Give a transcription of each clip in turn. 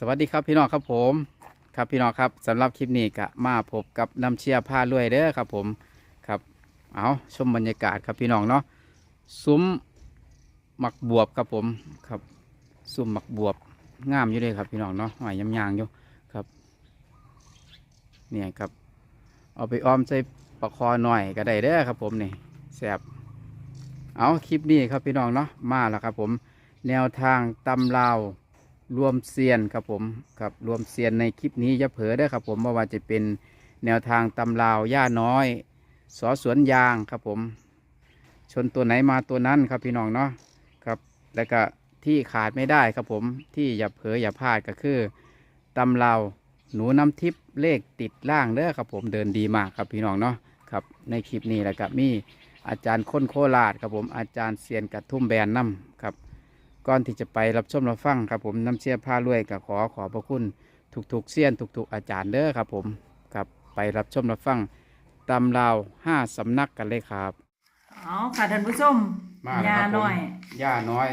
สวัสดีครับพี่น้องครับผมครับพี่น้องครับสำหรับคลิปนี้ก็มาพบกับน้ำเชียร์ผ้ารวยเด้อครับผมครับเอาชมบรรยากาศครับพี่น้องเนาะซุ้มหมักบวบครับผมครับซุ้มหมักบวบงามอยู่เลยครับพี่น้องเนาะหอยยำยางอยู่ครับเนี่ยครับเอาไปออมใส่ปลาคอหน่อยก็ได้เด้อครับผมนี่แสบเอาคลิปนี้ครับพี่น้องเนาะมาแล้วครับผม แนวทางตำลาว รวมเซียนครับผมครับรวมเซียนในคลิปนี้อย่าเผลอได้ครับผมว่าจะเป็นแนวทางตำลาวย่าน้อย สอสวนยางครับผม ชนตัวไหนมาตัวนั้นครับพี่น้องเนาะครับแล้วก็ที่ขาดไม่ได้ครับผมที่อย่าเผลออย่าพลาดก็คือตำลาวหนูน้ำทิพย์เลขติดล่างเด้อครับผมเดินดีมากครับพี่น้องเนาะครับในคลิปนี้แหละครับมีอาจารย์ค้นโคราชครับผมอาจารย์เซียนกระทุ่มแบนน้ำครับ ก่อนที่จะไปรับชมรับฟังครับผมน้ำเชี่ยผ้ารวยกับขอขอบพระคุณทุกๆเสี้ยนทุกๆอาจารย์เด้อครับผมครับไปรับชมรับฟังตำราวห้าสำนักกันเลยครับอ๋อค่ะท่านผู้ชมมาแล้วยาครับผมหน่อย ย่าน้อย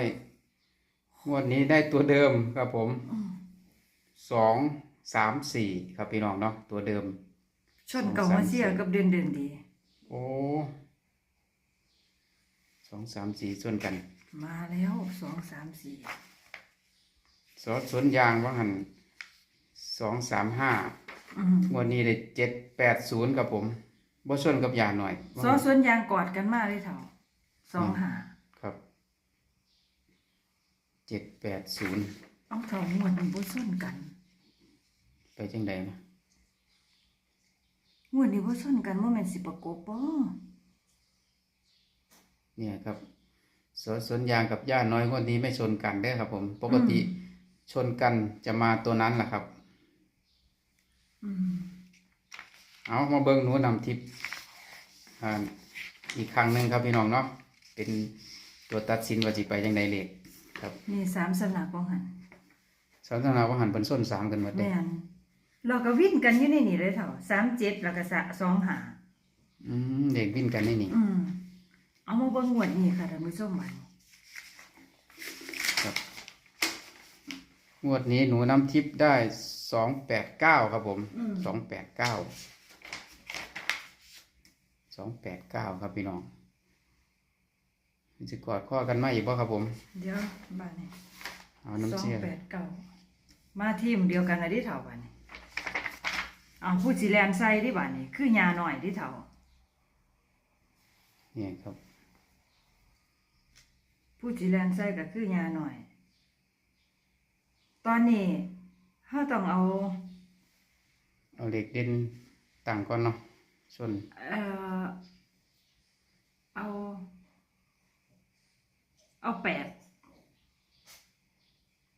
งวดนี้ได้ตัวเดิมครับผมสองสามสี่ครับพี่น้องเนาะตัวเดิม ชนเก่ามาเสียกับเดินเดินดี โอ้ส องสามสี่ส่วนกัน มาแล้วสองสามสี่สอสวนยางว่าหันสองสามห้าอืมงวดนี้ได้เจ็ดแปดศูนย์ครับผมบ่ชนกับยาหน่อยซอสวนยางกอดกันมาเลยเถ่าสองหาครับเจ็ดแปดศูนย์เอาเถ่าหมวดนี้บ่ส่วนกัน ไปจังใดนะหมวดนี้บ่ส่วนกันบ่แม่นสิประกบบ่ เนี่ยครับสวนสวนยางกับย่าน้อยงวดนี้ไม่ชนกันได้อครับ ผม ปกติชนกันจะมาตัวนั้นแหละครับอืมเอามาเบิ้งหนูนำทิพย์อ่าอีกครั้งหนึ่งครับพี่น้องเนาะเป็นตัวตัดสินว่าจิไปจังใดเลขครับนี่สามสำนักบ่หันสาวนาว่าหันเป็นส้นสามกันหมดเลยแม่นเราก็วิ่นกันอยู่ในนี่เลยเถ่าสามเจ็ดแล้วก็สะสองหาอืมเด็กวิ่นกันนี่นี่อืม เอามาเบิ่งงวดนี้ค่ะท่านผู้ชมบัดนี้ครับงวดนี้หนูน้ำทิพย์ได้สองแปดเก้าครับผมอืมสองแปดเก้าสองแปดเก้าครับพี่น้องจะกอดข้อกันไหมาอีกบ่ครับผม เดี๋ยวบัดนี้เอาน้ำสองเชี่ยแปดเก้ามาทีมเดียวกันนะที่เถาบันนี้เอาผู้จีแลนใส่ที่บันนี้คือยาหน่อยที่เถาเนี่ยครับ ผู้จีแลนใส่ก็คือยาหน่อย ตอนนี้เราต้องเอา เอาเหล็กเด่นต่างก่อนเนาะส่วนเอ่อเอา เอาแปด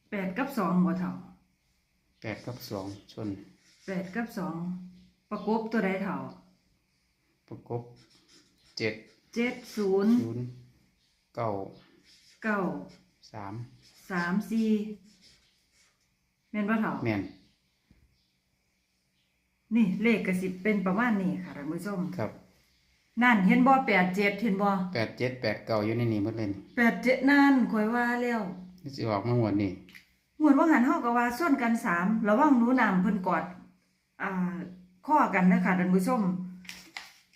แปดกับสองบ่เถาแปดกับสองส่วนแปดกับสองประกบตัวใดเถาประกบเจ็ดเจ็ดศูนย์ศูนย์เก้า เก้าสามสามสี่แม่นบ่เถาแม่นนี่เลขกระสิบเป็นประมาณนี้ค่ะท่านผู้ชมครับนั่นเห็นบ่แปดเจ็ดเห็นบ่แปดเจ็ดแปดเก้าอยู่ในนี้หมดเลยนี่แปดเจ็ดนั่นคอยว่าแล้วนี่สิออกมาหมดนี่หมวดว่าหันเฮาก็ว่าส่วนกันสามระวังหนูนำเพิ่นกอดอ่าข้อกันนะค่ะท่านผู้ชม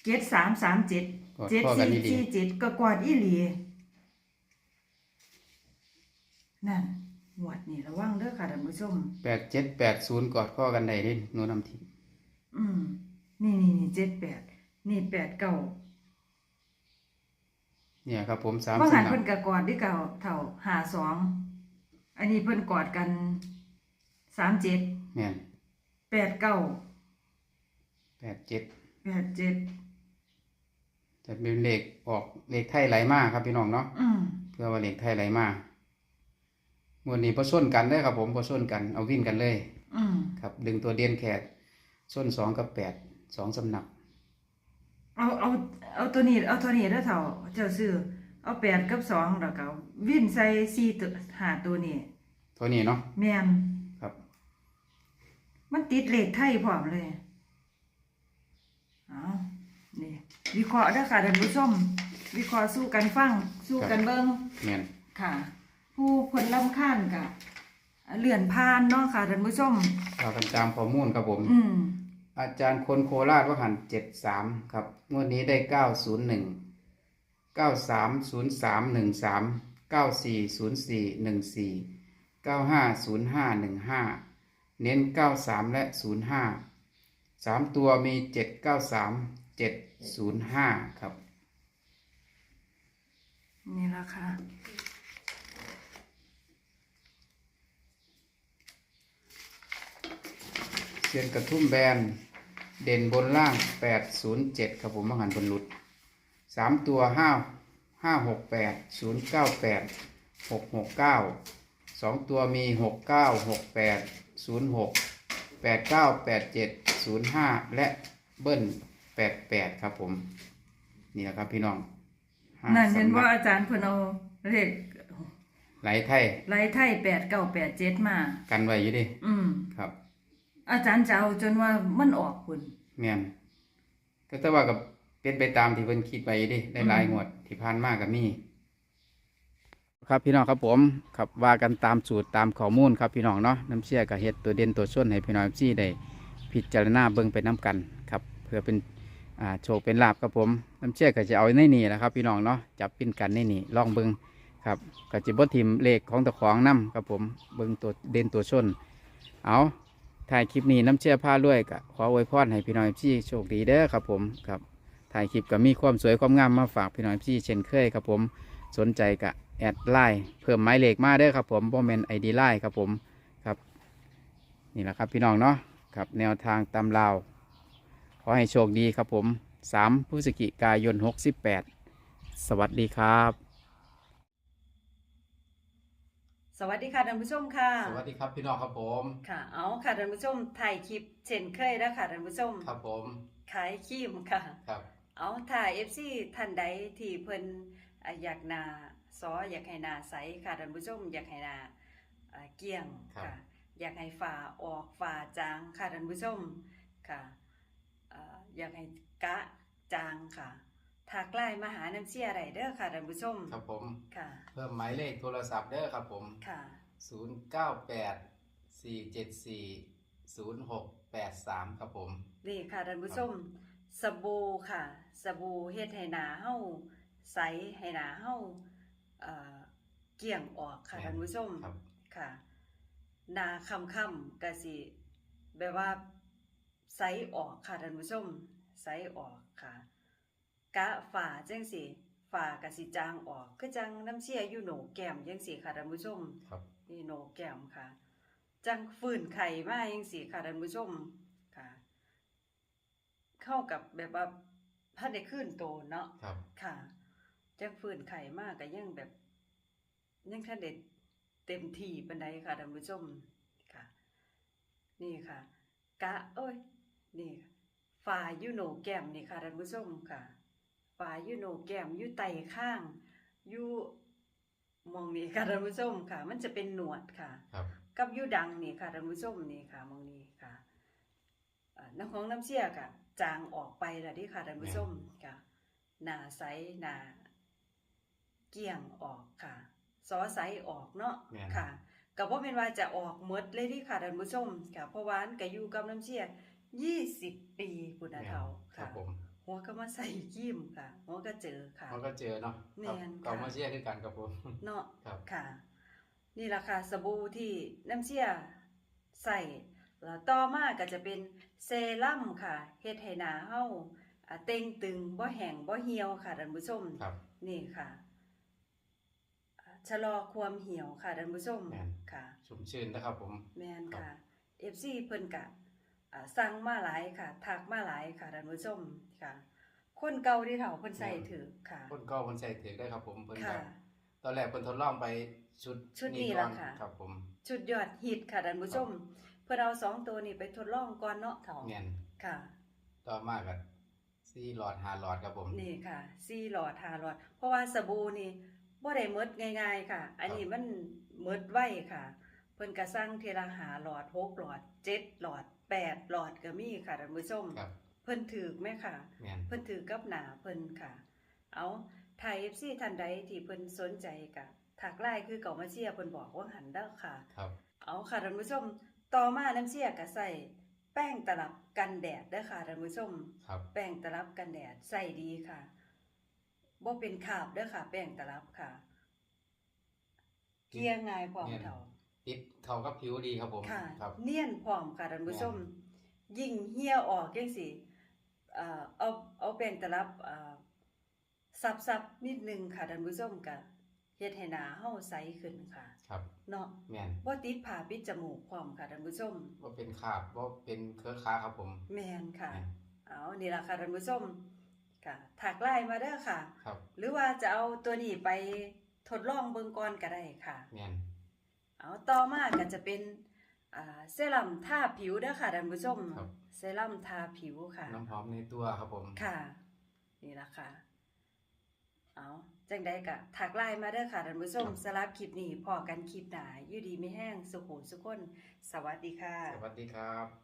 เจ็ดสามสามเจ็ดกอดเจ็ดข้อกันสี่ดีสี่เจ็ดก็กอดอีหลี นั่นหมวดนี่ระวังเด้อค่ะท่านผู้ชม แปดเจ็ดแปดศูนย์กอดข้อกันได้เดิหนูนำทิพย์อืม นี่นี่นี่เจ็ดแปดนี่แปดเก้าเนี่ยครับผมสามว่าสหันนับเพิ่นกะกอดที่เก่าเท่าหาสองอันนี้เพิ่นกอดกันสามเจ็ดแม่นแปดเก้าแปดเจ็ดแปดเจ็ดจะเป็นเลขออกเลขไทยไหลมาครับพี่น้องเนาะอืมเพื่อว่าเลขไทยไหลมาห มวดนี้พอส้นกันได้อครับผมพอส้นกันเอาวิ่นกันเลยอืมครับดึงตัวเดียนแขกส้นสองกับแปดสองสำนัก เอาเอาเอาตัวนี้เอาตัวนี้แล้วเท่าเจ้าซื้อเอาแปดกับสองแล้วก็วิ่นใส่สี่ตัวหาตัวนี้ตัวนี้เนาะแม่นครับ มันติดเลขไทยพร้อมเลยเอานี่วิเคราะห์เด้อค่ะท่านผู้ชมวิเคราะห์สู้กันฟังสู้กันเบิ่งแม่นค่ะ ผู้คนลำคาญกะเลื่อนผ่านเนาะค่ะท่านผู้ชมเรากันตามข้อมูลครับผม อืมอาจารย์คนโคราชว่าหันเจ็ดสามครับงวดนี้ได้เก้าศูนย์หนึ่งเก้าสามศูนย์สามหนึ่งสามเก้าสี่ศูนย์สี่หนึ่งสี่เก้าห้าศูนย์ห้าหนึ่งห้าเน้นเก้าสามและศูนย์ห้าสามตัวมีเจ็ดเก้าสามเจ็ดศูนย์ห้าครับ นี่ละค่ะ เซียนกระทุ่มแบน เด่นบนล่าง 807 ครับผมมหันต์บนหลุดสามตัว 5 568 098 669สองตัวมี 69 68 06 89 87 05 และเบิ้ล88 ครับผม นี่แหละครับพี่น้องห้านั่นเห็นสำว่าบอาจารย์เพิ่นเอาเลขไหลไทยไล่ไทยแปดเก้าแปดเจ็ดมา กันไว้อยู่ดิ อืมครับ อาจารย์จะเอาจนว่ามันออกคุณแม่นก็แต่ว่ากับเป็นไปตามที่เพิ่นคิดไว้ดิได้หลายอืมงวดที่ผ่านมาก็มีครับพี่น้องครับผมครับว่ากันตามสูตรตามข้อมูลครับพี่น้องเนาะน้ำเชี่ยกับเฮ็ดตัวเด่นตัวส้นให้พี่น้องซี่ได้พิจารณาเบิ่งไปน้กันครับเพื่อเป็นอ่าโชคเป็นลาบครับผมน้ำเชี่ยก็จะเอาในนี่แหละครับพี่น้องเนาะจับปิ้นกันในนี่ลองเบิ่งครับก็จะบ่ทิมเลขของตะของนํครับผมเบิ่งตัวเด่นตัวส้นเอา ถ่ายคลิปนี้น้ำเชื่อผ้าด้วยก็ขออวยพรให้พี่น้องพี่โชคดีเด้อครับผมครับถ่ายคลิปก็มีความสวยความงามมาฝากพี่น้องพี่เช่นเคยครับผมสนใจก็แอดไลน์เพิ่มหมายเลขมาเด้อครับผมโมเมนไอดีไลน์ครับผมครับ นี่แหละครับพี่น้องเนาะครับแนวทางตำลาวขอให้โชคดีครับผม 3พฤศจิกายน 68 สวัสดีครับ สวัสดีค่ะท่านผู้ชมค่ะ สวัสดีครับพี่น้องครับผม ค่ะ เอาค่ะท่านผู้ชมถ่ายคลิปเช่นเคยแล้วค่ะท่านผู้ชม ครับผมขายครีมค่ะ ครับ เอาถ้า FC ท่านใดที่เพิ่นอ่าอยากหนาซออยากให้หนาใสค่ะท่านผู้ชมอยากให้หนาอ่าเกลี้ยงค่ะ อยากให้ฝ่าออกฝ่าจางค่ะท่านผู้ชมค่ะอ่าอยากให้กะจางค่ะ ถ้าใกล้มาหาน้ำเชี่ยไรเด้อค่ะท่านผู้ชมครับผม ค่ะ เพิ่มหมายเลขโทรศัพท์เด้อครับผม ค่ะศูนย์เก้าแปดสี่เจ็ดสี่ศูนย์หกแปดสามครับผม นี่ค่ะท่านผู้ชมสบู่ค่ะสบู่เฮ็ดให้หนาเฮาใสให้หนาเฮาเอ่อเกลี่ยงออกค่ะท่านผู้ชมครับ ค่ะหนาคำคำๆกะสิแบบว่าใสออกค่ะท่านผู้ชมใสออกค่ะ กะฝ่าจังสิฝ่ากะสิจางออกคือจังน้ำเชี่ยอยู่โหนกแก้มจังสิค่ะท่านผู้ชมครับนี่โหนกแก้มค่ะ จังฝืนไข่มาจังสิค่ะท่านผู้ชมค่ะ เข้ากับแบบว่าถ้าได้ขึ้นโตเนาะครับ ค่ะ จังฝืนไข่มากก็ยังแบบ ยังท่านเด็ดเต็มที่ปันใดค่ะท่านผู้ชมค่ะ นี่ค่ะ กะ เอ้ย นี่ฝ่ายูโนแก้มนี่ค่ะท่านผู้ชมค่ะ ฝ่ายูโนแก้มอยู่ไตข้างอยู่มองนี่ค่ะท่านผู้ชมค่ะ มันจะเป็นหนวดค่ะ ครับ กับยูดังนี่ค่ะท่านผู้ชมนี่ค่ะมองนี้ค่ะอ่าน้ำของน้ำเชี่ยค่ะ จางออกไปแล้วที่ค่ะท่านผู้ชมค่ะ หนาใสหนาเกี่ยงออกค่ะซอใสออกเนาะแม่นค่ะกับว่าเป็นว่าจะออกหมดเลยที่ค่ะท่านผู้ชมค่ะเพราะว่าอันก็อยู่กับน้ำเชี่ยยี่สิบปีปุณเทาครัค่ะบผม หัวก็มาใส่ยิ้มค่ะหัวก็เจอค่ะมันก็เจอเนาะแม่ครับนเก่าค่ะมาเชียร์คือกันครับผม เนาะครับ ค่ะ นี่แหละค่ะสบู่ที่น้ำเชี่ยใส่แล้วต่อมาก็จะเป็นเซรั่มค่ะเฮ็ดให้หน้าเฮาอ่าเต่งตึงบ่แห้งบ่เหี่ยวค่ะท่านผู้ชม ครับ นี่ค่ะอ่าชะลอความเหี่ยวค่ะท่านผู้ชมแม่น ค่ะชุ่มชื่นนะครับผม แม่นครับค่ะ FC เพิ่นกะอ่า สั่งมาหลายค่ะทักมาหลายค่ะท่านผู้ชมค่ะ คนเก่าที่เฒ่าเพิ่นใส่ถือค่ะ คนก็คนใส่ถือได้ครับผมเพิ่นค่ะ ก็ตอนแรกเพิ่นทดลองไปชุดชุดนี้ก่อนแล้วค่ะ ครับผมชุดยอดฮิตค่ะท่านผู้ชม เพื่อเอาสองตัวนี้ไปทดลองก่อนเนาะเฒ่าเงียนค่ะ ต่อมากับซีหลอดหาหลอดครับผม นี่ค่ะซี่หลอดทาหลอด เพราะว่าสบู่นี่บ่ได้หมดง่ายๆค่ะ อันนี้มันหมดไวค่ะ เพิ่นก็สั่งทีละหาหลอดหกหลอดเจ็ดหลอด แปดหลอดก็มีค่ะท่านผู้ชมครับเพิ่นถือไหมค่ะเงียนเพิ่นถือกับหนาเพิ่นค่ะ เอาไทย FC ท่านใดที่เพิ่นสนใจกะถักไลน์คือเก่ามาเชียร์เพิ่นบอกว่าหันเด้อค่ะ ครับ เอาค่ะท่านผู้ชม ต่อมาน้ำเชี่ยก็ใส่แป้งตลับกันแดดเด้อค่ะท่านผู้ชม ครับ แป้งตลับกันแดดใส่ดีค่ะบ่เป็นคราบเด้อค่ะ แป้งตลับค่ะ เกลี่ยง่ายพร้อมเท่า ติดเขากับผิวดีครับผมค่ะ ครับ เนียนพร้อมค่ะท่านผู้ชม ยิ่งเหี่ยออกจังสิเอ่อเอาเอาแป้งตลับเอ่อซับๆนิดนึงค่ะท่านผู้ชมก็เฮ็ดให้หน้าเฮาใสขึ้นค่ะครับเนาะแม่นบ่ติดผ้าปิดจมูกพร้อมค่ะท่านผู้ชม ว่าเป็นขาบว่าเป็นเครือค้าครับผม แม่นค่ะ แม่น เอานี่ล่ะค่ะท่านผู้ชมค่ะถักไลน์มาเด้อค่ะ ครับหรือว่าจะเอาตัวนี้ไปทดลองเบิ่งก่อนก็ได้ค่ะ แม่น เอาต่อมาก็จะเป็นอ่าเซรั่มทาผิวเด้อค่ะท่านผู้ชมครับ เซรั่มทาผิวค่ะ น้ำหอมในตัวครับผม ค่ะ นี่ล่ะค่ะ เอาจังใดก็ถักไลน์มาเด้อค่ะท่านผู้ชมสำหรับคลิปนี้พอกันคลิปหน้าอยู่ดีไม่แห้งสุขุสุขคน สวัสดีค่ะ สวัสดีครับ